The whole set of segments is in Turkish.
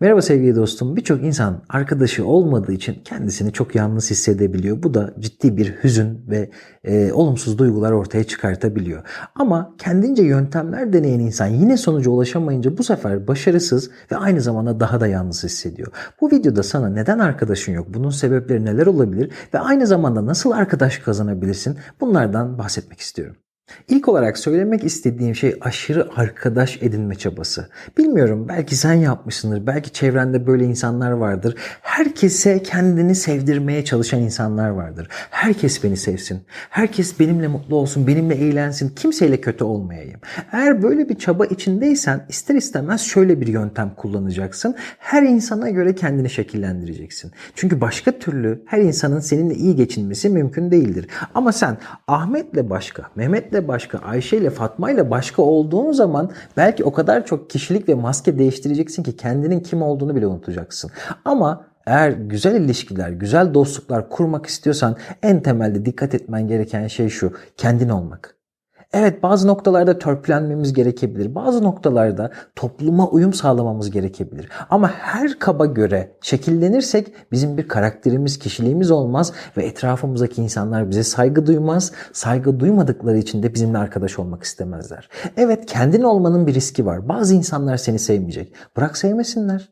Merhaba sevgili dostum. Birçok insan arkadaşı olmadığı için kendisini çok yalnız hissedebiliyor. Bu da ciddi bir hüzün ve e, olumsuz duygular ortaya çıkartabiliyor. Ama kendince yöntemler deneyen insan yine sonuca ulaşamayınca bu sefer başarısız ve aynı zamanda daha da yalnız hissediyor. Bu videoda sana neden arkadaşın yok, bunun sebepleri neler olabilir ve aynı zamanda nasıl arkadaş kazanabilirsin bunlardan bahsetmek istiyorum. İlk olarak söylemek istediğim şey aşırı arkadaş edinme çabası. Bilmiyorum belki sen yapmışsındır, belki çevrende böyle insanlar vardır. Herkese kendini sevdirmeye çalışan insanlar vardır. Herkes beni sevsin, herkes benimle mutlu olsun, benimle eğlensin, kimseyle kötü olmayayım. Eğer böyle bir çaba içindeysen ister istemez şöyle bir yöntem kullanacaksın. Her insana göre kendini şekillendireceksin. Çünkü başka türlü her insanın seninle iyi geçinmesi mümkün değildir. Ama sen Ahmet'le başka, Mehmet'le başka, Ayşe ile Fatma ile başka olduğun zaman belki o kadar çok kişilik ve maske değiştireceksin ki kendinin kim olduğunu bile unutacaksın. Ama eğer güzel ilişkiler, güzel dostluklar kurmak istiyorsan en temelde dikkat etmen gereken şey şu. Kendin olmak. Evet bazı noktalarda törpülenmemiz gerekebilir. Bazı noktalarda topluma uyum sağlamamız gerekebilir. Ama her kaba göre şekillenirsek bizim bir karakterimiz, kişiliğimiz olmaz ve etrafımızdaki insanlar bize saygı duymaz. Saygı duymadıkları için de bizimle arkadaş olmak istemezler. Evet kendin olmanın bir riski var. Bazı insanlar seni sevmeyecek. Bırak sevmesinler.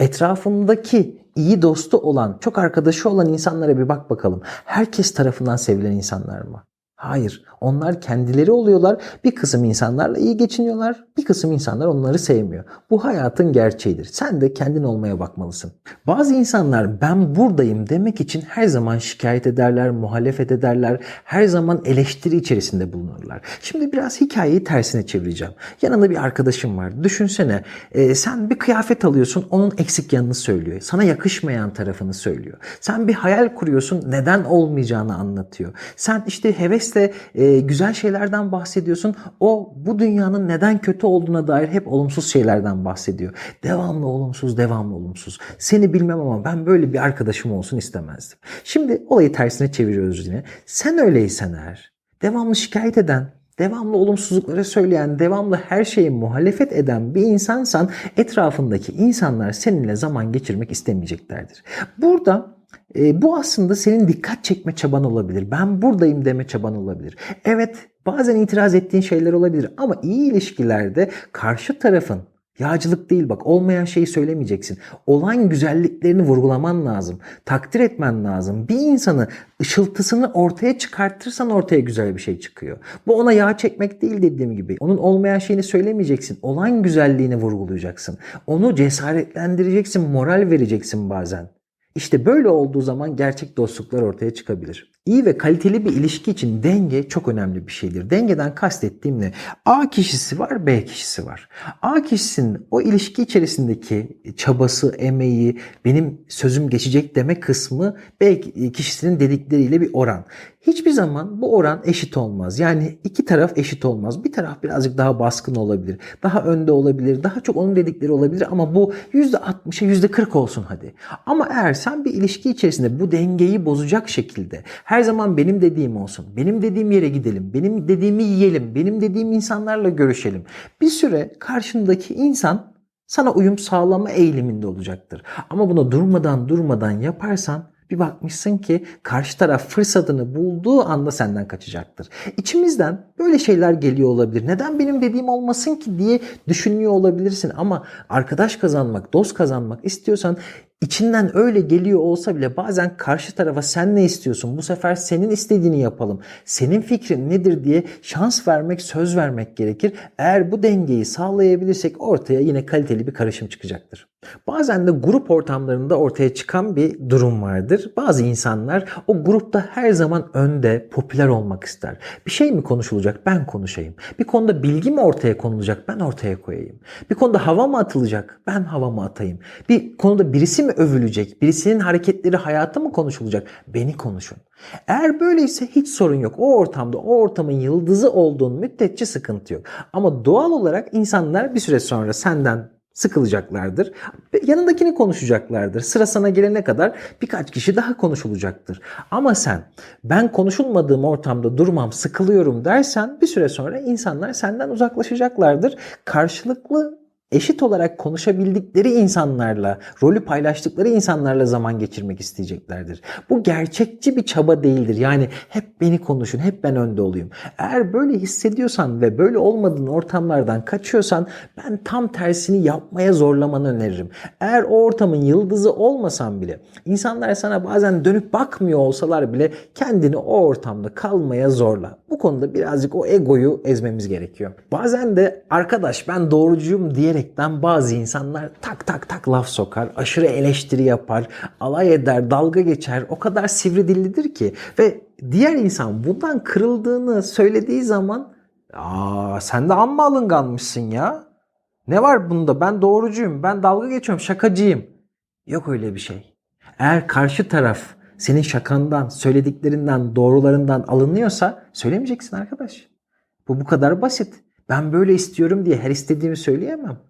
Etrafındaki iyi dostu olan, çok arkadaşı olan insanlara bir bak bakalım. Herkes tarafından sevilen insanlar mı? Hayır. Onlar kendileri oluyorlar. Bir kısım insanlarla iyi geçiniyorlar. Bir kısım insanlar onları sevmiyor. Bu hayatın gerçeğidir. Sen de kendin olmaya bakmalısın. Bazı insanlar ben buradayım demek için her zaman şikayet ederler, muhalefet ederler. Her zaman eleştiri içerisinde bulunurlar. Şimdi biraz hikayeyi tersine çevireceğim. Yanında bir arkadaşım var. Düşünsene e, sen bir kıyafet alıyorsun onun eksik yanını söylüyor. Sana yakışmayan tarafını söylüyor. Sen bir hayal kuruyorsun neden olmayacağını anlatıyor. Sen işte hevesle e, güzel şeylerden bahsediyorsun. O bu dünyanın neden kötü olduğuna dair hep olumsuz şeylerden bahsediyor. Devamlı olumsuz, devamlı olumsuz. Seni bilmem ama ben böyle bir arkadaşım olsun istemezdim. Şimdi olayı tersine çeviriyoruz yine. Sen öyleysen eğer, devamlı şikayet eden, devamlı olumsuzlukları söyleyen, devamlı her şeye muhalefet eden bir insansan etrafındaki insanlar seninle zaman geçirmek istemeyeceklerdir. Burada e, bu aslında senin dikkat çekme çaban olabilir. Ben buradayım deme çaban olabilir. Evet bazen itiraz ettiğin şeyler olabilir ama iyi ilişkilerde karşı tarafın Yağcılık değil bak olmayan şeyi söylemeyeceksin. Olan güzelliklerini vurgulaman lazım. Takdir etmen lazım. Bir insanı ışıltısını ortaya çıkartırsan ortaya güzel bir şey çıkıyor. Bu ona yağ çekmek değil dediğim gibi. Onun olmayan şeyini söylemeyeceksin. Olan güzelliğini vurgulayacaksın. Onu cesaretlendireceksin, moral vereceksin bazen. İşte böyle olduğu zaman gerçek dostluklar ortaya çıkabilir. İyi ve kaliteli bir ilişki için denge çok önemli bir şeydir. Dengeden kastettiğim ne? A kişisi var, B kişisi var. A kişisinin o ilişki içerisindeki çabası, emeği, benim sözüm geçecek deme kısmı B kişisinin dedikleriyle bir oran. Hiçbir zaman bu oran eşit olmaz. Yani iki taraf eşit olmaz. Bir taraf birazcık daha baskın olabilir. Daha önde olabilir. Daha çok onun dedikleri olabilir ama bu %60'a %40 olsun hadi. Ama eğer sen bir ilişki içerisinde bu dengeyi bozacak şekilde her zaman benim dediğim olsun. Benim dediğim yere gidelim. Benim dediğimi yiyelim. Benim dediğim insanlarla görüşelim. Bir süre karşındaki insan sana uyum sağlama eğiliminde olacaktır. Ama bunu durmadan durmadan yaparsan bir bakmışsın ki karşı taraf fırsatını bulduğu anda senden kaçacaktır. İçimizden böyle şeyler geliyor olabilir. Neden benim dediğim olmasın ki diye düşünüyor olabilirsin ama arkadaş kazanmak, dost kazanmak istiyorsan içinden öyle geliyor olsa bile bazen karşı tarafa sen ne istiyorsun? Bu sefer senin istediğini yapalım. Senin fikrin nedir diye şans vermek, söz vermek gerekir. Eğer bu dengeyi sağlayabilirsek ortaya yine kaliteli bir karışım çıkacaktır. Bazen de grup ortamlarında ortaya çıkan bir durum vardır. Bazı insanlar o grupta her zaman önde, popüler olmak ister. Bir şey mi konuşulacak? Ben konuşayım. Bir konuda bilgi mi ortaya konulacak? Ben ortaya koyayım. Bir konuda hava mı atılacak? Ben havamı atayım. Bir konuda birisi mi övülecek? Birisinin hareketleri hayatı mı konuşulacak? Beni konuşun. Eğer böyleyse hiç sorun yok. O ortamda o ortamın yıldızı olduğun müddetçe sıkıntı yok. Ama doğal olarak insanlar bir süre sonra senden sıkılacaklardır. Yanındakini konuşacaklardır. Sıra sana gelene kadar birkaç kişi daha konuşulacaktır. Ama sen ben konuşulmadığım ortamda durmam, sıkılıyorum dersen bir süre sonra insanlar senden uzaklaşacaklardır. Karşılıklı eşit olarak konuşabildikleri insanlarla, rolü paylaştıkları insanlarla zaman geçirmek isteyeceklerdir. Bu gerçekçi bir çaba değildir. Yani hep beni konuşun, hep ben önde olayım. Eğer böyle hissediyorsan ve böyle olmadığın ortamlardan kaçıyorsan ben tam tersini yapmaya zorlamanı öneririm. Eğer o ortamın yıldızı olmasan bile, insanlar sana bazen dönüp bakmıyor olsalar bile kendini o ortamda kalmaya zorla. Bu konuda birazcık o egoyu ezmemiz gerekiyor. Bazen de arkadaş ben doğrucuyum diyerekten bazı insanlar tak tak tak laf sokar, aşırı eleştiri yapar, alay eder, dalga geçer. O kadar sivri dillidir ki ve diğer insan bundan kırıldığını söylediği zaman aa sen de amma alınganmışsın ya. Ne var bunda? Ben doğrucuyum. Ben dalga geçiyorum. Şakacıyım. Yok öyle bir şey. Eğer karşı taraf senin şakandan, söylediklerinden, doğrularından alınıyorsa söylemeyeceksin arkadaş. Bu bu kadar basit. Ben böyle istiyorum diye her istediğimi söyleyemem.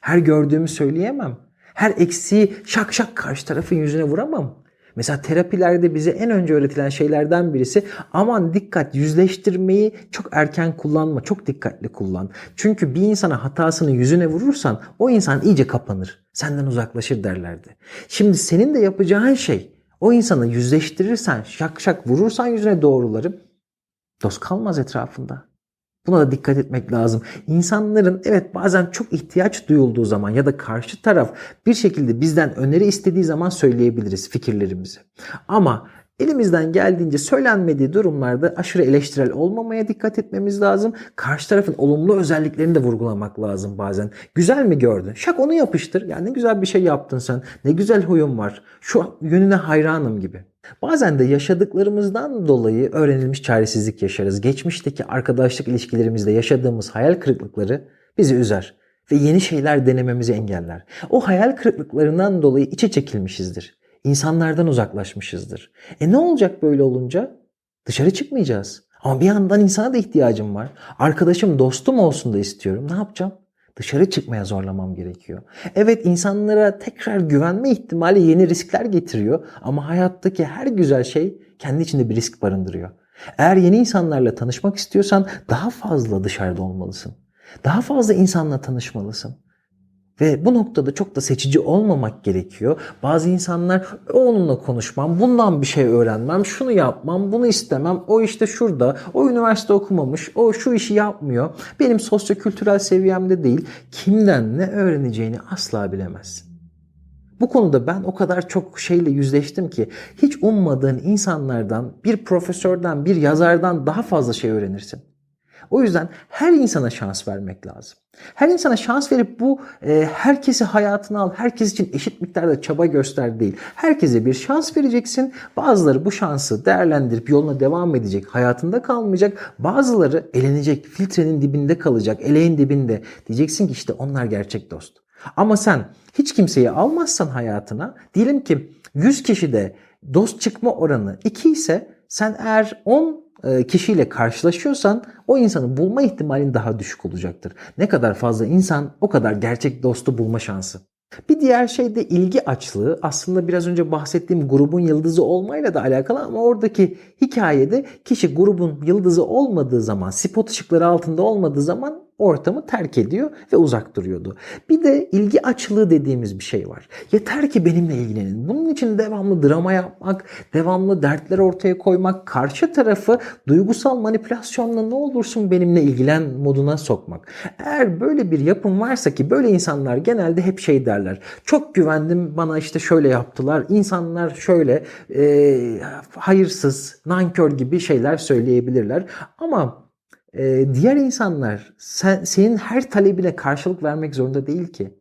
Her gördüğümü söyleyemem. Her eksiği şak şak karşı tarafın yüzüne vuramam. Mesela terapilerde bize en önce öğretilen şeylerden birisi aman dikkat yüzleştirmeyi çok erken kullanma, çok dikkatli kullan. Çünkü bir insana hatasını yüzüne vurursan o insan iyice kapanır, senden uzaklaşır derlerdi. Şimdi senin de yapacağın şey o insanı yüzleştirirsen, şak şak vurursan yüzüne doğruları dost kalmaz etrafında. Buna da dikkat etmek lazım. İnsanların evet bazen çok ihtiyaç duyulduğu zaman ya da karşı taraf bir şekilde bizden öneri istediği zaman söyleyebiliriz fikirlerimizi. Ama elimizden geldiğince söylenmediği durumlarda aşırı eleştirel olmamaya dikkat etmemiz lazım. Karşı tarafın olumlu özelliklerini de vurgulamak lazım bazen. Güzel mi gördün? Şak onu yapıştır. Yani ne güzel bir şey yaptın sen. Ne güzel huyun var. Şu yönüne hayranım gibi. Bazen de yaşadıklarımızdan dolayı öğrenilmiş çaresizlik yaşarız. Geçmişteki arkadaşlık ilişkilerimizde yaşadığımız hayal kırıklıkları bizi üzer ve yeni şeyler denememizi engeller. O hayal kırıklıklarından dolayı içe çekilmişizdir. İnsanlardan uzaklaşmışızdır. E ne olacak böyle olunca? Dışarı çıkmayacağız. Ama bir yandan insana da ihtiyacım var. Arkadaşım, dostum olsun da istiyorum. Ne yapacağım? Dışarı çıkmaya zorlamam gerekiyor. Evet insanlara tekrar güvenme ihtimali yeni riskler getiriyor ama hayattaki her güzel şey kendi içinde bir risk barındırıyor. Eğer yeni insanlarla tanışmak istiyorsan daha fazla dışarıda olmalısın. Daha fazla insanla tanışmalısın. Ve bu noktada çok da seçici olmamak gerekiyor. Bazı insanlar onunla konuşmam, bundan bir şey öğrenmem, şunu yapmam, bunu istemem. O işte şurada, o üniversite okumamış, o şu işi yapmıyor. Benim sosyokültürel seviyemde değil. Kimden ne öğreneceğini asla bilemezsin. Bu konuda ben o kadar çok şeyle yüzleştim ki hiç ummadığın insanlardan, bir profesörden, bir yazardan daha fazla şey öğrenirsin. O yüzden her insana şans vermek lazım. Her insana şans verip bu e, herkesi hayatına al, herkes için eşit miktarda çaba göster değil. Herkese bir şans vereceksin. Bazıları bu şansı değerlendirip yoluna devam edecek, hayatında kalmayacak. Bazıları elenecek, filtrenin dibinde kalacak, eleğin dibinde. Diyeceksin ki işte onlar gerçek dost. Ama sen hiç kimseyi almazsan hayatına, diyelim ki 100 kişide dost çıkma oranı 2 ise sen eğer 10 e, kişiyle karşılaşıyorsan o insanı bulma ihtimalin daha düşük olacaktır. Ne kadar fazla insan o kadar gerçek dostu bulma şansı. Bir diğer şey de ilgi açlığı. Aslında biraz önce bahsettiğim grubun yıldızı olmayla da alakalı ama oradaki hikayede kişi grubun yıldızı olmadığı zaman, spot ışıkları altında olmadığı zaman ortamı terk ediyor ve uzak duruyordu. Bir de ilgi açlığı dediğimiz bir şey var. Yeter ki benimle ilgilenin. Bunun için devamlı drama yapmak, devamlı dertler ortaya koymak, karşı tarafı duygusal manipülasyonla ne olursun benimle ilgilen moduna sokmak. Eğer böyle bir yapım varsa ki böyle insanlar genelde hep şey derler. Çok güvendim bana işte şöyle yaptılar. İnsanlar şöyle e, hayırsız, nankör gibi şeyler söyleyebilirler. Ama e, diğer insanlar sen, senin her talebine karşılık vermek zorunda değil ki.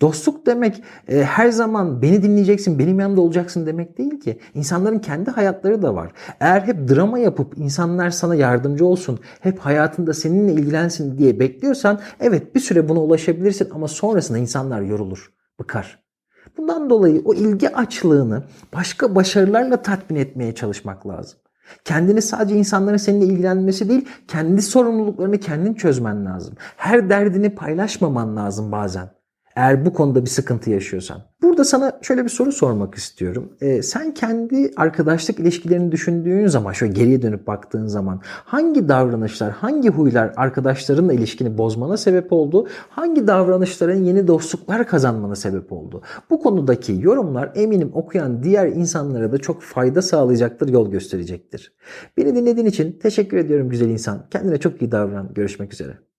Dostluk demek e, her zaman beni dinleyeceksin, benim yanımda olacaksın demek değil ki. İnsanların kendi hayatları da var. Eğer hep drama yapıp insanlar sana yardımcı olsun, hep hayatında seninle ilgilensin diye bekliyorsan evet bir süre buna ulaşabilirsin ama sonrasında insanlar yorulur, bıkar. Bundan dolayı o ilgi açlığını başka başarılarla tatmin etmeye çalışmak lazım. Kendini sadece insanların seninle ilgilenmesi değil, kendi sorumluluklarını kendin çözmen lazım. Her derdini paylaşmaman lazım bazen. Eğer bu konuda bir sıkıntı yaşıyorsan. Burada sana şöyle bir soru sormak istiyorum. Ee, sen kendi arkadaşlık ilişkilerini düşündüğün zaman, şöyle geriye dönüp baktığın zaman hangi davranışlar, hangi huylar arkadaşlarınla ilişkini bozmana sebep oldu? Hangi davranışların yeni dostluklar kazanmana sebep oldu? Bu konudaki yorumlar eminim okuyan diğer insanlara da çok fayda sağlayacaktır, yol gösterecektir. Beni dinlediğin için teşekkür ediyorum güzel insan. Kendine çok iyi davran. Görüşmek üzere.